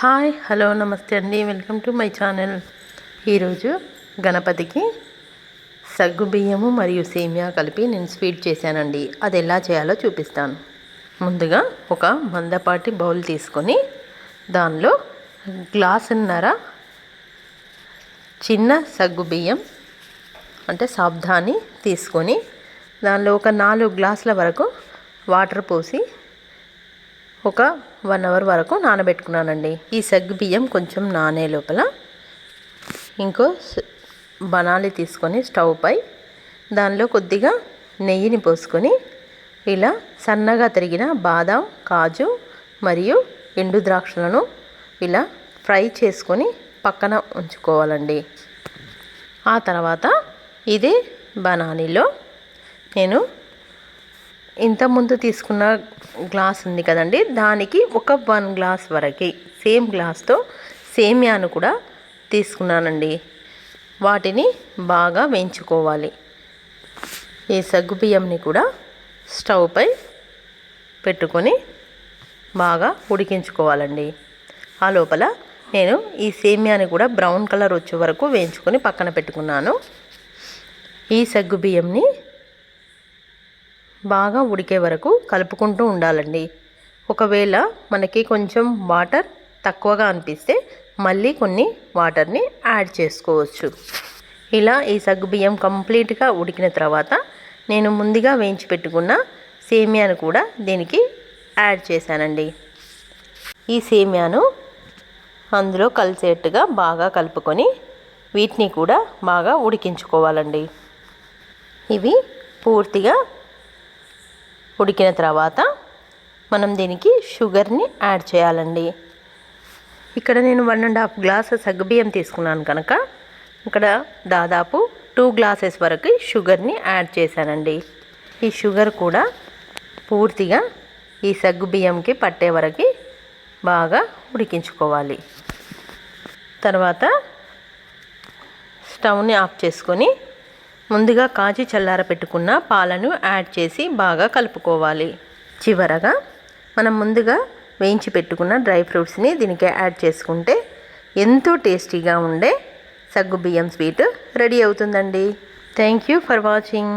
Hi hello namaste అండి. Welcome to my channel. ఈరోజు గణపతికి సగ్గు బియ్యము మరియు సేమియా కలిపి నేను స్వీట్ చేశానండి. అది ఎలా చేయాలో చూపిస్తాను. ముందుగా ఒక మందపాటి బౌల్ తీసుకొని దానిలో గ్లాసున్నర చిన్న సగ్గు బియ్యం అంటే సాబ్దాని తీసుకొని దానిలో ఒక నాలుగు గ్లాసుల వరకు వాటర్ పోసి ఒక వన్ అవర్ వరకు నానబెట్టుకున్నానండి. ఈ సగ్గు బియ్యం కొంచెం నానే లోపల. ఇంకో బనాలి తీసుకొని స్టవ్ పై దానిలో కొద్దిగా నెయ్యిని పోసుకొని ఇలా సన్నగా తరిగిన బాదం కాజు మరియు ఎండు ద్రాక్షలను ఇలా ఫ్రై చేసుకొని పక్కన ఉంచుకోవాలండి. ఆ తర్వాత ఇదే బనానీలో నేను ఇంతకుముందు తీసుకున్న గ్లాస్ ఉంది కదండి దానికి ఒక వన్ గ్లాస్ వరకి సేమ్ గ్లాస్తో సేమియాను కూడా తీసుకున్నానండి. వాటిని బాగా వేయించుకోవాలి. ఈ సగ్గు బియ్యంని కూడా స్టవ్పై పెట్టుకొని బాగా ఉడికించుకోవాలండి. ఆ లోపల నేను ఈ సేమియాని కూడా బ్రౌన్ కలర్ వచ్చే వరకు వేయించుకొని పక్కన పెట్టుకున్నాను. ఈ సగ్గు బియ్యంని బాగా ఉడికే వరకు కలుపుకుంటూ ఉండాలండి. ఒకవేళ మనకి కొంచెం వాటర్ తక్కువగా అనిపిస్తే మళ్ళీ కొన్ని వాటర్ని యాడ్ చేసుకోవచ్చు. ఇలా ఈ సగ్గుబియ్యం కంప్లీట్గా ఉడికిన తర్వాత నేను ముందుగా వేయించి పెట్టుకున్న సేమియాను కూడా దీనికి యాడ్ చేశానండి. ఈ సేమియాను అందులో కలిసేట్టుగా బాగా కలుపుకొని వీటిని కూడా బాగా ఉడికించుకోవాలండి. ఇవి పూర్తిగా ఉడికిన తర్వాత మనం దీనికి షుగర్ని యాడ్ చేయాలండి. ఇక్కడ నేను వన్ అండ్ హాఫ్ గ్లాస్ సగ్గుబియ్యం తీసుకున్నాను కనుక ఇక్కడ దాదాపు టూ గ్లాసెస్ వరకు షుగర్ని యాడ్ చేశానండి. ఈ షుగర్ కూడా పూర్తిగా ఈ సగ్గుబియ్యంకి పట్టే వరకు బాగా ఉడికించుకోవాలి. తర్వాత స్టవ్ని ఆఫ్ చేసుకొని ముందుగా కాచి చల్లార పెట్టుకున్న పాలను యాడ్ చేసి బాగా కలుపుకోవాలి. చివరగా మనం ముందుగా వేయించి పెట్టుకున్న డ్రై ఫ్రూట్స్ని దీనికి యాడ్ చేసుకుంటే ఎంతో టేస్టీగా ఉండే సగ్గు బియ్యం స్వీట్ రెడీ అవుతుందండి. Thank you for watching.